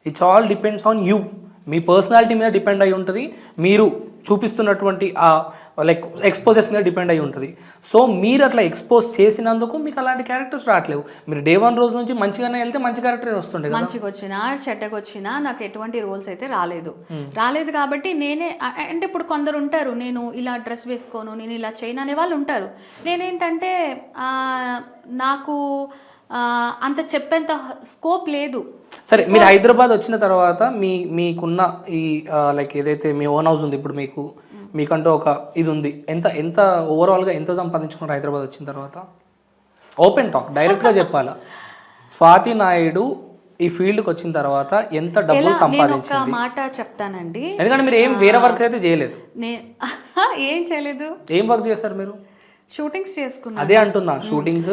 It's all depends on you me personality మీద డిపెండ్ అయి ఉంటుంది. మీరు చూపిస్తున్నటువంటి ఆ లైక్ ఎక్స్పోజెస్ మీద డిపెండ్ అయి ఉంటుంది. సో మీరు అట్లా ఎక్స్పోజ్ చేసినందుకు మీకు అలాంటి క్యారెక్టర్స్ రావట్లేవు. మీరు డే వన్ రోజు నుంచి మంచిగానే వెళ్తే మంచి క్యారెక్టర్ వస్తుండే మంచిగా వచ్చినా చెడ్డగా వచ్చినా నాకు ఎటువంటి రోల్స్ అయితే రాలేదు. రాలేదు కాబట్టి నేనే అంటే ఇప్పుడు కొందరు ఉంటారు నేను ఇలా డ్రెస్ వేసుకోను నేను ఇలా చేయను అనే వాళ్ళు ఉంటారు. నేనేంటంటే నాకు అంత చెప్పేంత స్కోప్ లేదు. సరే మీరు హైదరాబాద్ వచ్చిన తర్వాత మీ మీకున్న ఈ లైక్ ఏదైతే మీ ఓన్ హౌస్ ఉంది ఇప్పుడు మీకు మీకంటూ ఒక ఇది ఉంది ఎంత ఎంత ఓవరాల్గా ఎంత సంపాదించుకున్నారు హైదరాబాద్ వచ్చిన తర్వాత? ఓపెన్ టాక్ డైరెక్ట్గా చెప్పాలా? స్వాతి నాయుడు ఈ ఫీల్డ్కి వచ్చిన తర్వాత ఎంత డబ్బులు సంపాదించింది? మాట చెప్తానండి. ఎందుకంటే మీరు ఏం వేరే వర్క్ అయితే చేయలేదు. ఏం చేయలేదు? ఏం వర్క్ చేస్తారు మీరు? షూటింగ్స్ చేసుకున్నాను. అదే అంటున్నా షూటింగ్స్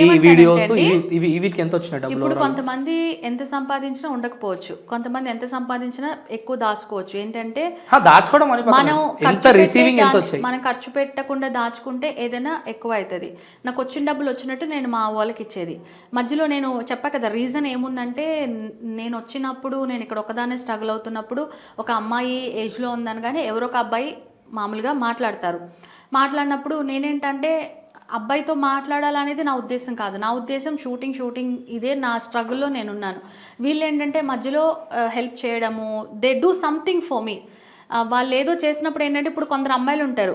ఈ వీడియోస్ ఇవి వీటికి ఎంత డబ్బులు ఇప్పుడు కొంతమంది ఎంత సంపాదించినా ఉండకపోవచ్చు. కొంతమంది ఎంత సంపాదించినా ఎక్కువ దాచుకోవచ్చు. ఏంటంటే దాచుకోవడం. మనం ఎంత ఖర్చు రిసీవింగ్ ఎంత వచ్చాయి? మనం ఖర్చు పెట్టకుండా దాచుకుంటే ఏదైనా ఎక్కువ అవుతుంది. నాకు వచ్చిన డబ్బులు వచ్చినట్టు నేను మా వాళ్ళకి ఇచ్చేది. మధ్యలో నేను చెప్పా కదా రీజన్ ఏముందంటే నేను వచ్చినప్పుడు నేను ఇక్కడ ఒకదానే స్ట్రగుల్ అవుతున్నప్పుడు ఒక అమ్మాయి ఏజ్లో ఉందనగానే ఎవరో ఒక అబ్బాయి మామూలుగా మాట్లాడతారు. మాట్లాడినప్పుడు నేనేంటంటే అబ్బాయితో మాట్లాడాలనేది నా ఉద్దేశం కాదు. నా ఉద్దేశం షూటింగ్ షూటింగ్ ఇదే నా స్ట్రగుల్లో నేనున్నాను. వీళ్ళు ఏంటంటే మధ్యలో హెల్ప్ చేయడము they do something for me. వాళ్ళు ఏదో చేసినప్పుడు ఏంటంటే ఇప్పుడు కొందరు అమ్మాయిలు ఉంటారు.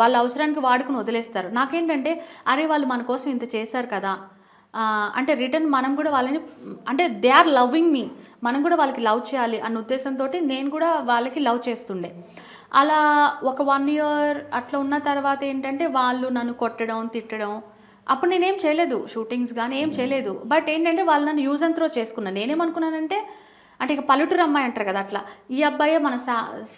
వాళ్ళ అవసరానికి వాడుకుని వదిలేస్తారు. నాకేంటంటే అరే వాళ్ళు మన కోసం ఇంత చేశారు కదా. అంటే రిటర్న్ మనం కూడా వాళ్ళని అంటే దే ఆర్ లవింగ్ మీ. మనం కూడా వాళ్ళకి లవ్ చేయాలి అన్న ఉద్దేశంతో నేను కూడా వాళ్ళకి లవ్ చేస్తుండే. అలా ఒక వన్ ఇయర్ అట్లా ఉన్న తర్వాత ఏంటంటే వాళ్ళు నన్ను కొట్టడం తిట్టడం. అప్పుడు నేనేం చేయలేదు. షూటింగ్స్ కానీ ఏం చేయలేదు. బట్ ఏంటంటే వాళ్ళు నన్ను యూజ్ అండ్ త్రో చేసుకున్నాను నేనేమనుకున్నానంటే అంటే ఇక పల్లెటూరు అమ్మాయి అంటారు కదా అట్లా. ఈ అబ్బాయే మన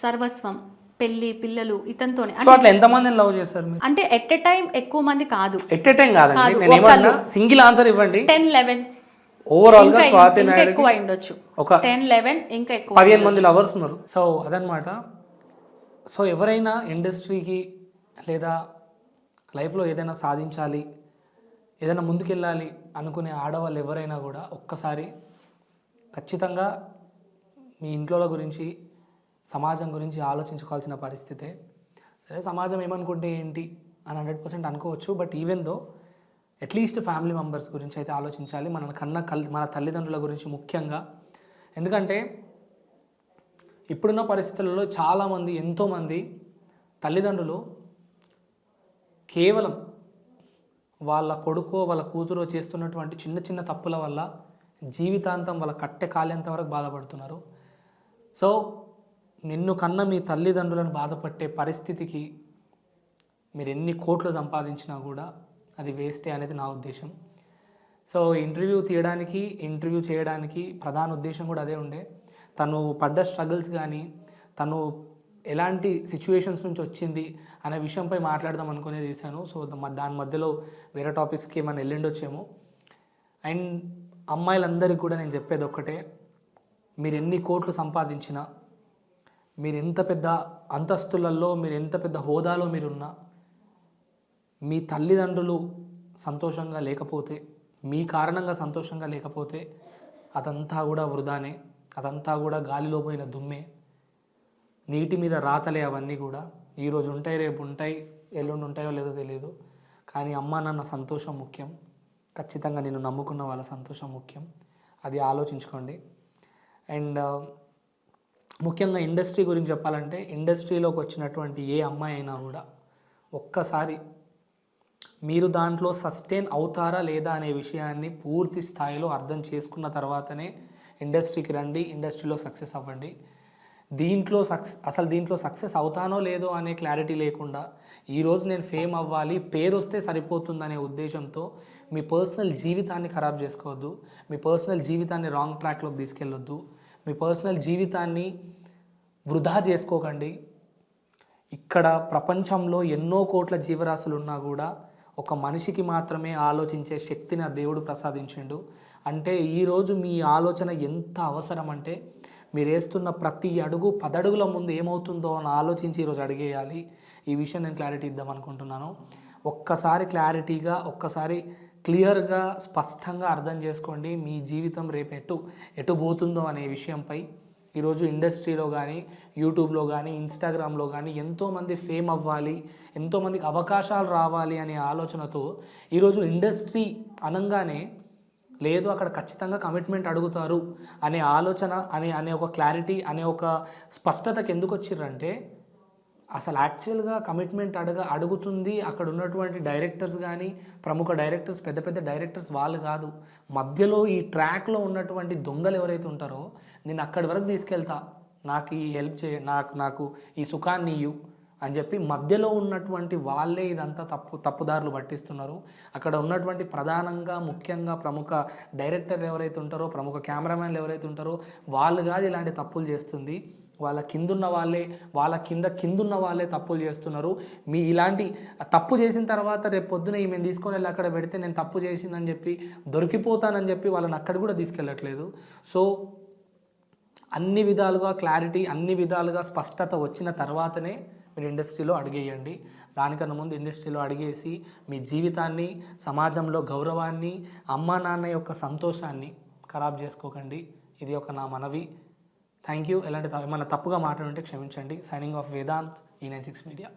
సర్వస్వం పెళ్ళి పిల్లలు ఇతనితోనే. అట్లా ఎంతమందిని లవ్ చేశారు మీరు? అంటే ఎట్ ఎ టైం ఎక్కువ మంది కాదు. ఎట్ టైం కాదండి. కాదు, నేను ఏమన్నా ఒకళ్ళు. సింగిల్ ఆన్సర్ ఇవ్వండి. టెన్ లెవెన్ ఓవరాల్గా స్వాతి ఎక్కువ ఉండొచ్చు ఒక టెన్ లెవెన్ ఇంకా ఎక్కువ పదిహేను మంది లవర్స్ ఉన్నారు. సో అదనమాట సో ఎవరైనా ఇండస్ట్రీకి లేదా లైఫ్లో ఏదైనా సాధించాలి ఏదైనా ముందుకెళ్ళాలి అనుకునే ఆడవాళ్ళు ఎవరైనా కూడా ఒక్కసారి ఖచ్చితంగా మీ ఇంట్లో గురించి సమాజం గురించి ఆలోచించుకోవాల్సిన పరిస్థితే సరే సమాజం ఏమనుకుంటే ఏంటి అని హండ్రెడ్ పర్సెంట్ అనుకోవచ్చు. But even though at least family members గురించి అయితే ఆలోచించాలి. మన కన్న కల్ మన తల్లిదండ్రుల గురించి ముఖ్యంగా. ఎందుకంటే ఇప్పుడున్న పరిస్థితులలో చాలామంది ఎంతోమంది తల్లిదండ్రులు కేవలం వాళ్ళ కొడుకో వాళ్ళ కూతురో చేస్తున్నటువంటి చిన్న చిన్న తప్పుల వల్ల జీవితాంతం వాళ్ళ కట్టె కాలేంత వరకు బాధపడుతున్నారు. సో నిన్ను కన్న మీ తల్లిదండ్రులను బాధపట్టే పరిస్థితికి మీరు ఎన్ని కోట్లు సంపాదించినా కూడా అది వేస్టే అనేది నా ఉద్దేశం. సో ఇంటర్వ్యూ తీయడానికి ఇంటర్వ్యూ చేయడానికి ప్రధాన ఉద్దేశం కూడా అదే ఉండే. తను పడ్డ స్ట్రగుల్స్ కానీ తను ఎలాంటి సిచ్యువేషన్స్ నుంచి వచ్చింది అనే విషయంపై మాట్లాడదాం అనుకునే చేశాను. సో దాని మధ్యలో వేరే టాపిక్స్కి ఏమైనా వెళ్ళిండొచ్చేమో అండ్ అమ్మాయిలందరికీ కూడా నేను చెప్పేది ఒక్కటే మీరు ఎన్ని కోట్లు సంపాదించినా మీరు ఎంత పెద్ద అంతస్తులలో మీరు ఎంత పెద్ద హోదాలో మీరున్నా మీ తల్లిదండ్రులు సంతోషంగా లేకపోతే మీ కారణంగా సంతోషంగా లేకపోతే అదంతా కూడా వృధానే. అదంతా కూడా గాలిలో పోయిన దుమ్మే. నీటి మీద రాతలే అవన్నీ కూడా. ఈరోజు ఉంటాయి రేపు ఉంటాయి ఎల్లుండి ఉంటాయో లేదో తెలియదు కానీ అమ్మ నాన్న సంతోషం ముఖ్యం. ఖచ్చితంగా నేను నమ్ముకున్న వాళ్ళ సంతోషం ముఖ్యం. అది ఆలోచించుకోండి. అండ్ ముఖ్యంగా ఇండస్ట్రీ గురించి చెప్పాలంటే ఇండస్ట్రీలోకి వచ్చినటువంటి ఏ అమ్మాయి అయినా కూడా ఒక్కసారి మీరు దాంట్లో సస్టైన్ అవుతారా లేదా అనే విషయాన్ని పూర్తి స్థాయిలో అర్థం చేసుకున్న తర్వాతనే ఇండస్ట్రీకి రండి ఇండస్ట్రీలో సక్సెస్ అవ్వండి. దీంట్లో సక్స్ అసలు దీంట్లో సక్సెస్ అవుతానో లేదో అనే క్లారిటీ లేకుండా ఈరోజు నేను ఫేమ్ అవ్వాలి పేరు వస్తే సరిపోతుందనే ఉద్దేశంతో మీ పర్సనల్ జీవితాన్ని ఖరాబ్ చేసుకోవద్దు మీ పర్సనల్ జీవితాన్ని రాంగ్ ట్రాక్లోకి తీసుకెళ్ళొద్దు మీ పర్సనల్ జీవితాన్ని వృధా చేసుకోకండి. ఇక్కడ ప్రపంచంలో ఎన్నో కోట్ల జీవరాశులు ఉన్నా కూడా ఒక మనిషికి మాత్రమే ఆలోచించే శక్తిని ఆ దేవుడు ప్రసాదించిండు. అంటే ఈరోజు మీ ఆలోచన ఎంత అవసరం అంటే మీరు వేస్తున్న ప్రతి అడుగు పదడుగుల ముందు ఏమవుతుందో అని ఆలోచించి ఈరోజు అడిగేయాలి. ఈ విషయం నేను క్లారిటీ ఇద్దాం అనుకుంటున్నాను. ఒక్కసారి క్లారిటీగా ఒక్కసారి క్లియర్గా స్పష్టంగా అర్థం చేసుకోండి మీ జీవితం రేపు ఎటు ఎటు పోతుందో అనే విషయంపై. ఈరోజు ఇండస్ట్రీలో కానీ యూట్యూబ్లో కానీ ఇన్స్టాగ్రామ్లో కానీ ఎంతోమంది ఫేమ్ అవ్వాలి ఎంతోమందికి అవకాశాలు రావాలి అనే ఆలోచనతో ఈరోజు ఇండస్ట్రీ అనగానే లేదు అక్కడ ఖచ్చితంగా కమిట్మెంట్ అడుగుతారు అనే ఆలోచన అనే అనే ఒక క్లారిటీ అనే ఒక స్పష్టతకి ఎందుకు వచ్చిర్రంటే అసలు యాక్చువల్గా కమిట్మెంట్ అడగ అడుగుతుంది అక్కడ ఉన్నటువంటి డైరెక్టర్స్ కానీ ప్రముఖ డైరెక్టర్స్ పెద్ద పెద్ద డైరెక్టర్స్ వాళ్ళు కాదు. మధ్యలో ఈ ట్రాక్లో ఉన్నటువంటి దొంగలు ఎవరైతే ఉంటారో నేను అక్కడి వరకు తీసుకెళ్తా. నాకు ఈ హెల్ప్ చే నాకు నాకు ఈ సుఖాన్ని ఇయ్యు. అని చెప్పి మధ్యలో ఉన్నటువంటి వాళ్ళే ఇదంతా తప్పు తప్పుదారులు పట్టిస్తున్నారు. అక్కడ ఉన్నటువంటి ప్రధానంగా ముఖ్యంగా ప్రముఖ డైరెక్టర్ ఎవరైతే ఉంటారో ప్రముఖ కెమెరామెన్లు ఎవరైతే ఉంటారో వాళ్ళు కాదు ఇలాంటి తప్పులు చేస్తుంది. వాళ్ళ కిందున్న వాళ్ళే వాళ్ళ కింద కిందున్న వాళ్ళే తప్పులు చేస్తున్నారు. మీ ఇలాంటి తప్పు చేసిన తర్వాత రేపు పొద్దున ఈమెను తీసుకొని వెళ్ళి అక్కడ పెడితే నేను తప్పు చేసిందని చెప్పి దొరికిపోతానని చెప్పి వాళ్ళని అక్కడ కూడా తీసుకెళ్ళట్లేదు. సో అన్ని విధాలుగా క్లారిటీ అన్ని విధాలుగా స్పష్టత వచ్చిన తర్వాతనే మీరు ఇండస్ట్రీలో అడిగేయండి. దానికన్నా ముందు ఇండస్ట్రీలో అడిగేసి మీ జీవితాన్ని సమాజంలో గౌరవాన్ని అమ్మా నాన్న యొక్క సంతోషాన్ని ఖరాబ్ చేసుకోకండి. ఇది ఒక నా మనవి. Thank you. ఎలాంటి ఏమైనా తప్పుగా మాట్లాడుంటే క్షమించండి. సైనింగ్ ఆఫ్ వేదాంత్ ఈ నైన్ సిక్స్ మీడియా.